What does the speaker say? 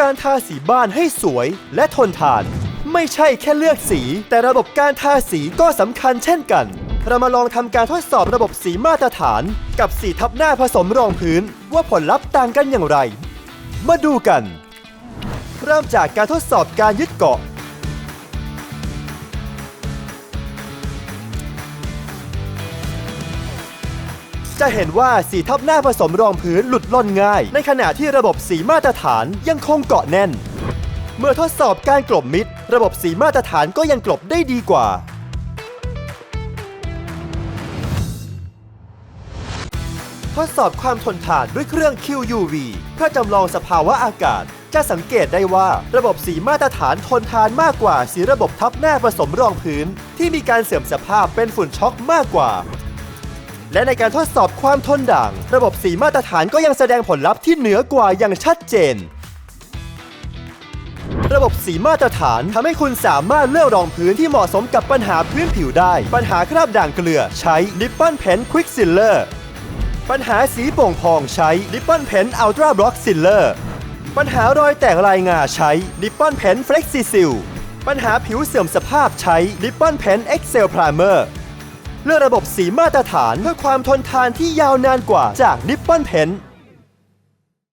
การทาสีบ้านให้สวยและทนทาน ไม่ใช่แค่เลือกสี แต่ระบบการทาสีก็สำคัญเช่นกัน เรามาลองทำการทดสอบระบบสีมาตรฐาน กับสีทับหน้าผสมรองพื้น ว่าผลลัพธ์ต่างกันอย่างไร มาดูกัน เริ่มจากการทดสอบการยึดเกาะ จะเห็นว่าสีทับหน้าผสมรองพื้นหลุดล่อนง่าย ในขณะที่ระบบสีมาตรฐานยังคงเกาะแน่น เมื่อทดสอบการกลบมิด ระบบสีมาตรฐานก็ยังกลบได้ดีกว่า ทดสอบความทนทานด้วยเครื่อง QUV เพื่อจำลองสภาวะอากาศ จะสังเกตได้ว่าระบบสีมาตรฐานทนทานมากกว่าสีระบบทับหน้าผสมรองพื้น ที่มีการเสื่อมสภาพเป็นฝุ่นช็อกมากกว่า และในการทดสอบความทนด่าง ระบบสีมาตรฐานก็ยังแสดงผลลัพธ์ที่เหนือกว่าอย่างชัดเจน ระบบสีมาตรฐานทำให้คุณสามารถเลือกรองพื้นที่เหมาะสมกับปัญหาพื้นผิวได้ ปัญหาคราบด่างเกลือ ใช้นิปปอนเพนควิกซิลเลอร์ปัญหาสีโป่งพองใช้นิปปอนเพนอัลตราบล็อกซิลเลอร์ปัญหารอยแตกลายงาใช้นิปปอนเพนเฟล็กซิซิลปัญหาผิวเสื่อมสภาพใช้นิปปอนเพนเอ็กเซลพร i เมอร์ เลือกระบบสีมาตรฐานเพื่อความทนทานที่ยาวนานกว่าจากนิปปอนเพน